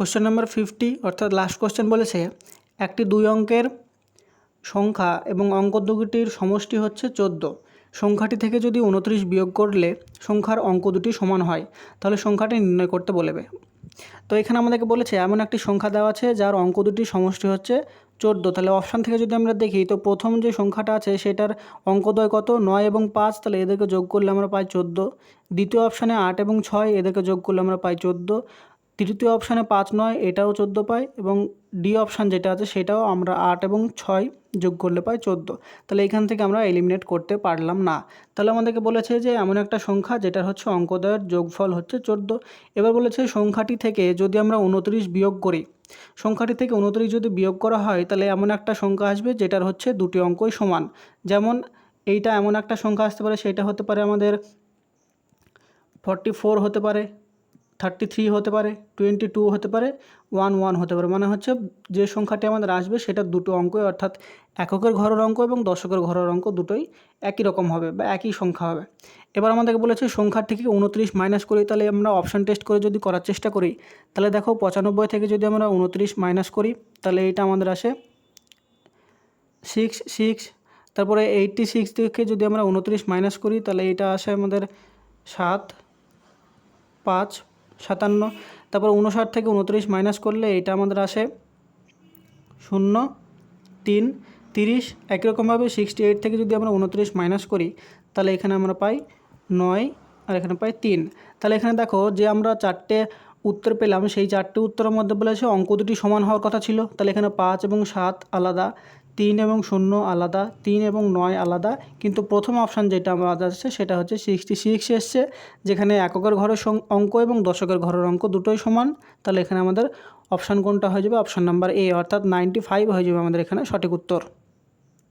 Question number fifty অর্থাৎ last question বলেছে, একটি দুই অঙ্কের সংখ্যা এবং অঙ্ক দুটির সমষ্টি হচ্ছে চোদ্দ। সংখ্যাটি থেকে যদি উনত্রিশ বিয়োগ করলে সংখ্যার অঙ্ক দুটি সমান হয়, তাহলে সংখ্যাটি নির্ণয় করতে বলবে তো এখানে আমাদেরকে বলেছে, এমন একটি সংখ্যা দেওয়া আছে যার অঙ্ক দুটির সমষ্টি হচ্ছে চোদ্দ। তাহলে অপশান থেকে যদি আমরা দেখি, তো প্রথম যে সংখ্যাটা আছে সেটার অঙ্কদ্বয় কত? নয় এবং পাঁচ, তাহলে এদেরকে যোগ করলে আমরা পাই চোদ্দ। দ্বিতীয় অপশানে আট এবং ছয়, এদেরকে যোগ করলে আমরা পাই চোদ্দ। তৃতীয় অপশানে পাঁচ নয়, এটাও চোদ্দ পাই এবং ডি অপশান যেটা আছে সেটাও আমরা আট এবং ছয় যোগ করলে পাই চোদ্দ। তাহলে এখান থেকে আমরা এলিমিনেট করতে পারলাম না। তাহলে আমাদেরকে বলেছে যে এমন একটা সংখ্যা যেটার হচ্ছে অঙ্কদয়ের যোগফল হচ্ছে চোদ্দ। এবার বলেছে সংখ্যাটি থেকে যদি আমরা উনত্রিশ বিয়োগ করি, সংখ্যাটি থেকে উনত্রিশ যদি বিয়োগ করা হয়, তাহলে এমন একটা সংখ্যা আসবে যেটার হচ্ছে দুটি অঙ্কই সমান। যেমন এইটা এমন একটা সংখ্যা আসতে পারে, সেটা হতে পারে আমাদের ফর্টি ফোর হতে পারে থার্টি থ্রি হতে পারে টোয়েন্টি টু হতে পারে ওয়ান ওয়ান হতে পারে। মানে হচ্ছে যে সংখ্যাটি আমাদের আসবে সেটা দুটো অঙ্ক, অর্থাৎ এককের ঘরের অঙ্ক এবং দশকের ঘরের অঙ্ক দুটোই একই রকম হবে বা একই সংখ্যা হবে। এবার আমাদেরকে বলেছে সংখ্যার থেকে উনত্রিশ মাইনাস করি, তাহলে আমরা অপশান টেস্ট করে যদি করার চেষ্টা করি, তাহলে দেখো পঁচানব্বই থেকে যদি আমরা উনত্রিশ মাইনাস করি, তাহলে এইটা আমাদের আসে সিক্স সিক্স তারপরে এইটটি সিক্স থেকে যদি আমরা উনত্রিশ মাইনাস করি, তাহলে এটা আসে আমাদের সাত, পাঁচ সাতান্ন, তারপর উনষাট থেকে উনত্রিশ মাইনাস করলে এটা আমাদের আসে শূন্য, তিন, তিরিশ, একই রকমভাবে সিক্সটি এইট থেকে যদি আমরা উনত্রিশ মাইনাস করি, তাহলে এখানে আমরা পাই নয় আর এখানে পাই তিন। তাহলে এখানে দেখো যে আমরা চারটে উত্তর পেলাম, সেই চারটে উত্তরের মধ্যে বলেছে অঙ্ক দুটি সমান হওয়ার কথা ছিল, তাহলে এখানে পাঁচ এবং সাত আলাদা। তিন এবং শূন্য আলাদা, তিন এবং নয় আলাদা। কিন্তু প্রথম অপশান যেটা আমাদের আসছে সেটা হচ্ছে সিক্সটি সিক্স এসছে, যেখানে এককের ঘরের অঙ্ক এবং দশকের ঘরের অঙ্ক দুটোই সমান। তাহলে এখানে আমাদের অপশান কোনটা হয়ে যাবে? অপশান নাম্বার এ অর্থাৎ নাইনটি ফাইভ হয়ে যাবে আমাদের এখানে সঠিক উত্তর।